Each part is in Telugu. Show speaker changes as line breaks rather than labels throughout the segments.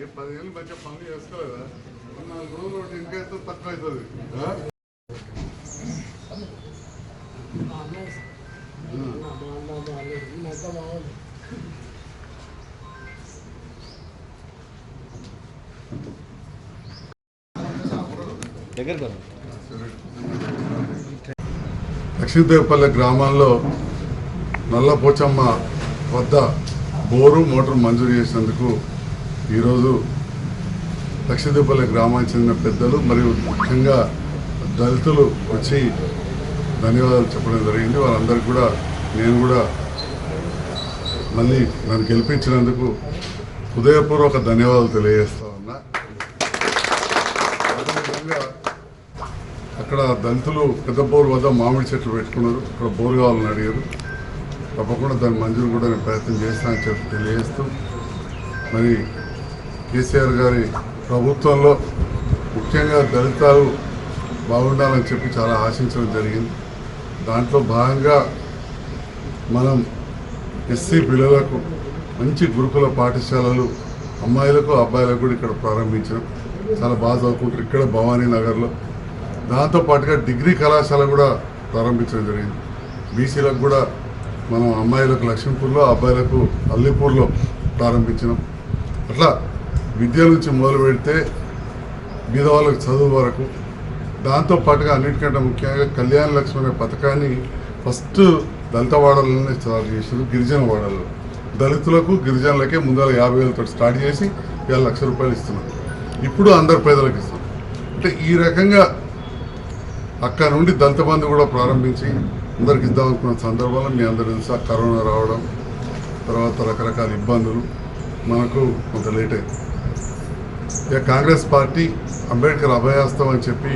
ఏ పదిహేను మధ్య పనులు చేసుకోలేదా నాలుగు రోజులు ఒకటి అయితే తక్కువ అవుతుంది ఆ? లక్ష్మీదేవపల్లి గ్రామాల్లో నల్లపోచమ్మ వద్ద బోరు మోటార్ మంజూరు చేసినందుకు ఈరోజు లక్షదీపల్లి గ్రామానికి చెందిన పెద్దలు మరియు ముఖ్యంగా దళితులు వచ్చి ధన్యవాదాలు చెప్పడం జరిగింది. వాళ్ళందరికీ కూడా నేను కూడా మళ్ళీ నన్ను గెలిపించినందుకు హృదయపూర్వక ధన్యవాదాలు తెలియజేస్తా ఉన్నా. అదేవిధంగా అక్కడ దళితులు పెద్ద బోరు వద్ద మామిడి చెట్లు పెట్టుకున్నారు. అక్కడ బోరు కావాలని అడిగారు. తప్పకుండా దాని మంజూరు కూడా నేను ప్రయత్నం చేస్తానని చెప్పి తెలియజేస్తూ మరి కేసీఆర్ గారి ప్రభుత్వంలో ముఖ్యంగా దళితాలు బాగుండాలని చెప్పి చాలా ఆశించడం జరిగింది. దాంట్లో భాగంగా మనం ఎస్సీ పిల్లలకు మంచి గురుకుల పాఠశాలలు అమ్మాయిలకు అబ్బాయిలకు కూడా ఇక్కడ ప్రారంభించాం. చాలా బాగా చదువుకుంటారు. ఇక్కడ భవానీ నగర్లో. దాంతో పాటుగా డిగ్రీ కళాశాల కూడా ప్రారంభించడం జరిగింది. బీసీలకు కూడా మనం అమ్మాయిలకు లక్ష్మీపూర్లో అబ్బాయిలకు అల్లిపూర్లో ప్రారంభించినాం. అట్లా విద్య నుంచి మొదలు పెడితే బీద వాళ్ళకి చదువు వరకు. దాంతో పాటుగా అన్నిటికంటే ముఖ్యంగా కళ్యాణ లక్ష్మి అనే పథకాన్ని ఫస్ట్ దళిత వాడలనే స్టార్ట్ చేసారు గిరిజన వాడలు. దళితులకు గిరిజనులకే ముందర యాభై వేలతో స్టార్ట్ చేసి వేల లక్ష రూపాయలు ఇస్తున్నాం ఇప్పుడు అందరు పేదలకు ఇస్తున్నాం అంటే ఈ రకంగా అక్కడ నుండి దళిత బంధు కూడా ప్రారంభించి అందరికి ఇద్దాం అనుకున్న సందర్భంలో మీ అందరూ తెలుసా కరోనా రావడం తర్వాత రకరకాల ఇబ్బందులు. మనకు కొంత లేట్ అయింది. ఇక కాంగ్రెస్ పార్టీ అంబేద్కర్ అభయాస్తం అని చెప్పి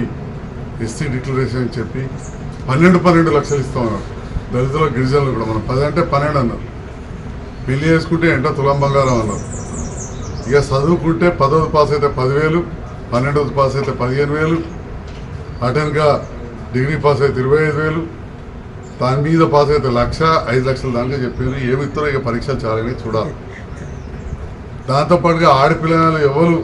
ఎస్సీ డిక్లరేషన్ అని చెప్పి పన్నెండు పన్నెండు లక్షలు ఇస్తామన్నారు దళితుల గిరిజనులు కూడా మనం పది అంటే పన్నెండు అన్నారు. పెళ్ళి చేసుకుంటే ఎంట తులం బంగారం అన్నారు. ఇక చదువుకుంటే పదవది పాస్ అయితే పదివేలు పన్నెండవది పాస్ అయితే పదిహేను వేలు అటెన్గా డిగ్రీ పాస్ అయితే ఇరవై ఐదు వేలు దాని మీద పాస్ అయితే లక్ష ఐదు లక్షల దానికే చెప్పారు. ఏమి ఇస్తారో ఇక పరీక్షలు చాలని చూడాలి. దాంతోపాటుగా ఆడపిల్లలు ఎవరు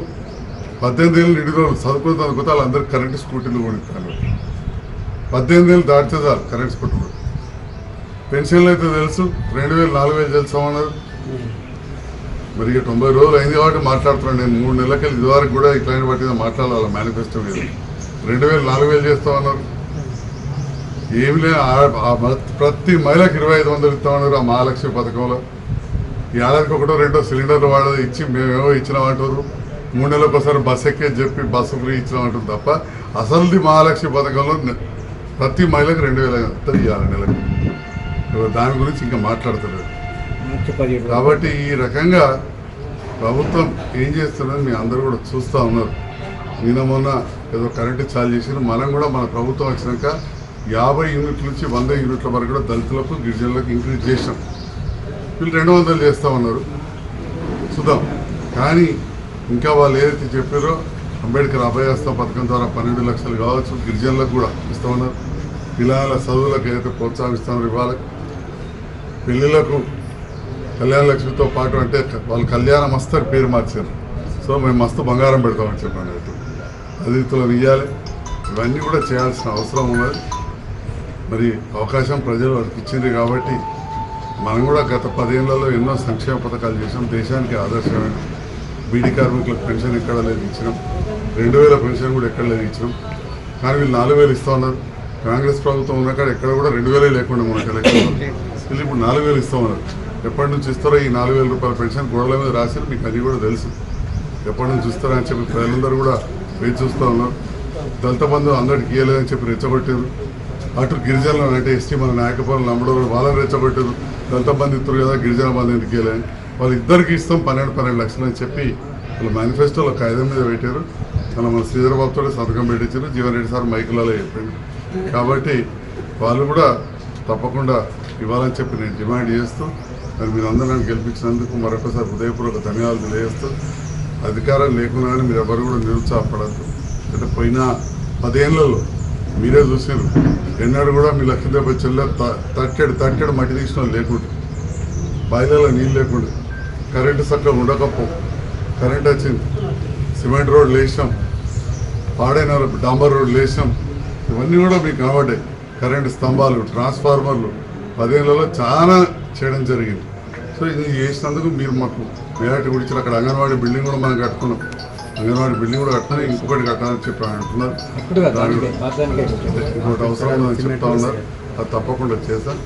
పద్దెనిమిది ఏళ్ళు నిండి రోజులు చదువుకున్న అనుకుంటే వాళ్ళందరికీ కరెంటు స్కూటీలు కొనిస్తారు పద్దెనిమిది ఏళ్ళు దాటితే చాలు కరెంట్ స్కూటీ పెన్షన్లు అయితే తెలుసు రెండు వేలు నాలుగు వేలు తెలుసామన్నారు మరి ఇక తొంభై రోజులు అయింది కాబట్టి మాట్లాడుతున్నాను నేను. మూడు నెలలకి ఇదివరకు కూడా ఇట్లాంటి వాటి మీద మాట్లాడాలి మేనిఫెస్టో మీద. రెండు వేలు నాలుగు వేలు చేస్తామన్నారు ఏమి లేదు ప్రతి మహిళకు ఇరవై ఐదు వందలు ఇస్తామన్నారు ఆ మహాలక్ష్మి పథకంలో. ఈ ఏడాదికి ఒకటో రెండో సిలిండర్లు వాడేది ఇచ్చి మేమేమో ఇచ్చినామంటారు మూడు నెలలకు ఒకసారి బస్ ఎక్కే చెప్పి బస్సు ఫ్రీ ఇచ్చినామంటారు తప్ప అసలుది మహాలక్ష్మి పథకంలో ప్రతి మహిళకి రెండు వేల ఇవ్వాలి నెలకు. దాని గురించి ఇంకా మాట్లాడతలేదు. కాబట్టి ఈ రకంగా ప్రభుత్వం ఏం చేస్తున్నది మీ అందరూ కూడా చూస్తూ ఉన్నారు. నిన్న మొన్న ఏదో కరెంటు చాలు చేసారు మనం కూడా మన ప్రభుత్వం వచ్చినాక యాభై యూనిట్ల నుంచి వంద యూనిట్ల వరకు కూడా దళితులకు గిరిజనులకు ఇంక్రీజ్ చేసాం వీళ్ళు రెండు వందలు చేస్తా ఉన్నారు. చూద్దాం. కానీ ఇంకా వాళ్ళు ఏదైతే చెప్పారో అంబేద్కర్ అభయాస్త పథకం ద్వారా పన్నెండు లక్షలు కావచ్చు గిరిజనులకు కూడా ఇస్తామన్నారు పిల్లల చదువులకు ఏదైతే ప్రోత్సహిస్తున్నారు ఇవ్వాలి పెళ్ళిళ్ళకు కళ్యాణ లక్ష్మితో పాటు అంటే వాళ్ళు కళ్యాణ మస్తర్ పేరు మార్చారు. సో మేము మస్తు బంగారం పెడతామని చెప్పాను అయితే అతిథులను ఇవ్వాలి ఇవన్నీ కూడా చేయాల్సిన అవసరం ఉన్నది. మరి అవకాశం ప్రజలు వారికి ఇచ్చింది కాబట్టి మనం కూడా గత పదేళ్ళలో ఎన్నో సంక్షేమ పథకాలు చేసాం దేశానికి ఆదర్శమైన బీడీ కార్మికులకు పెన్షన్ ఎక్కడ లేదు ఇచ్చినాం. రెండు వేల పెన్షన్ కూడా ఎక్కడ లేదు ఇచ్చినాం. కానీ వీళ్ళు నాలుగు వేలు ఇస్తా ఉన్నారు. కాంగ్రెస్ ప్రభుత్వం ఉన్నకాడ ఎక్కడ కూడా రెండు వేలే లేకుండా మనకు ఎలక్షన్ వీళ్ళు ఇప్పుడు నాలుగు వేలు ఇస్తా ఉన్నారు. ఎప్పటి నుంచి ఇస్తారో ఈ నాలుగు వేల రూపాయల పెన్షన్ గోడల మీద రాశారు. మీకు అది కూడా తెలుసు. ఎప్పటి నుంచి ఇస్తారో అని చెప్పి ప్రజలందరూ కూడా వేచి చూస్తూ ఉన్నారు. దళిత బంధువు అందరికి ఇవ్వలేదని చెప్పి రెచ్చగొట్టారు. అటు గిరిజనులు అంటే ఎస్టీ మన నాయకపురం నమ్మడం వాళ్ళని రెచ్చగొట్టారు. దళిత బంధు ఇస్తారు కదా గిరిజన బంధు ఎందుకు ఇవ్వలేని వాళ్ళు ఇద్దరికి ఇస్తాం పన్నెండు పన్నెండు లక్షలు అని చెప్పి వాళ్ళ మేనిఫెస్టోలో కాగితం మీద పెట్టారు. మన మన శ్రీధరబాబుతో సంతకం పెట్టించారు. జీవన్ రెడ్డి సార్ మైకులలో చెప్పింది కాబట్టి వాళ్ళు కూడా తప్పకుండా ఇవ్వాలని చెప్పి నేను డిమాండ్ చేస్తూ మరి మీరు అందరూ నన్ను గెలిపించినందుకు మరొకసారి హృదయపూర్వక ధన్యవాదాలు తెలియజేస్తూ అధికారం లేకుండా కానీ మీరు ఎవరు కూడా నిరుత్సాహపడద్దు. అంటే పోయిన పదేళ్ళలో మీరే చూసారు ఎన్నడూ కూడా మీ లక్ష్మీదేవ చెల్లె త- తట్టెడు తట్టెడు మట్టి తీసిన లేకుండా. బాయిలలో నీళ్ళు లేకుండా. కరెంటు చక్కగా ఉండకపో. కరెంట్ వచ్చింది సిమెంట్ రోడ్లు వేసినాం. పాడైన డాంబర్ రోడ్లు వేసినాం. ఇవన్నీ కూడా మీకు కనబడ్డాయి. కరెంటు స్తంభాలు ట్రాన్స్ఫార్మర్లు. పదేళ్ళలో చాలా చేయడం జరిగింది. సో ఇది చేసినందుకు మీరు మాకు మేరాటి గురించి అక్కడ అంగన్వాడీ బిల్డింగ్ కూడా మనం కట్టుకున్నాం. అంగన్వాడీ బిల్డింగ్ కూడా కట్టుకుని ఇంకొకటి కట్టాలని చెప్పి అంటున్నారు. ఇంకోటి అవసరం చెప్తా ఉన్నారు. అది తప్పకుండా చేస్తాం.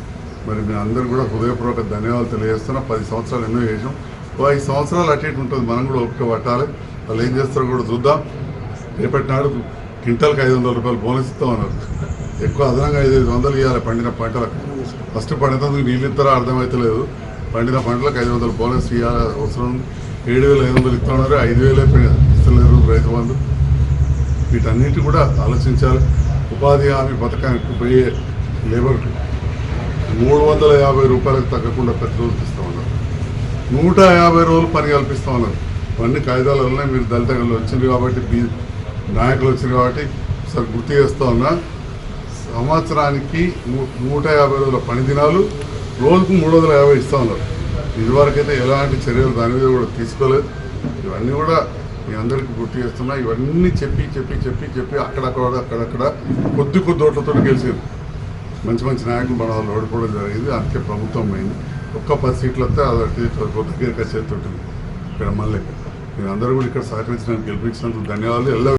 మరి మీ అందరు కూడా హృదయపూర్వక ధన్యవాదాలు తెలియజేస్తున్నా. పది సంవత్సరాలు ఎన్నో చేసాం. ఐదు సంవత్సరాలు అటు ఇటు ఉంటుంది. మనం కూడా ఓపిక పట్టాలి. వాళ్ళు ఏం చేస్తారో కూడా చూద్దాం. రేపటి నాడు క్వింటల్కి ఐదు వందల రూపాయలు బోనస్ ఇస్తామన్నారు ఎక్కువ అదనంగా ఐదు ఐదు వందలు ఇవ్వాలి పండిన పంటలకు. ఫస్ట్ పండినందుకు నీళ్ళు ఇస్తారో అర్థమవుతలేదు పండిన పంటలకు ఐదు వందలు బోనస్ ఇవ్వాలి అవసరం. ఏడు వేల ఐదు వందలు ఇస్తా ఉన్నారు ఐదు వేలే ఇస్తలేరు రైతు బంధు. వీటన్నిటి కూడా ఆలోచించాలి. ఉపాధి హామీ పథకానికి పోయే లేబర్కి మూడు వందల యాభై రూపాయలకు తగ్గకుండా ప్రతిరోజు ఇస్తామన్నారు ఇస్తా నూట యాభై రోజులు పని కల్పిస్తాం ఉన్నారు. ఇవన్నీ కాగితాలు ఉన్నాయి మీరు దళిత వచ్చింది కాబట్టి బీ నాయకులు వచ్చింది కాబట్టి సార్ గుర్తు చేస్తా ఉన్నా. సంవత్సరానికి నూట యాభై రోజుల పని దినాలు రోజుకు మూడు వందల యాభై ఇస్తా ఉన్నారు. ఇదివరకైతే ఎలాంటి చర్యలు దాని మీద కూడా తీసుకోలేదు. ఇవన్నీ కూడా మీ అందరికీ గుర్తు చేస్తున్నా. ఇవన్నీ చెప్పి చెప్పి చెప్పి చెప్పి అక్కడక్కడ అక్కడక్కడ కొద్ది కొద్ది ఓట్లతో గెలిచారు. మంచి మంచి నాయకులు మన వాళ్ళు ఓడిపోవడం జరిగింది. అందుకే ప్రభుత్వం పోయింది. ఒక్క పది సీట్లు వస్తే అది దగ్గరికి వచ్చేది ఉంటుంది ఇక్కడ మళ్ళీ. మీరు అందరూ కూడా ఇక్కడ సహకరించడానికి గెలిపించినందుకు ధన్యవాదాలు. ఎల్ల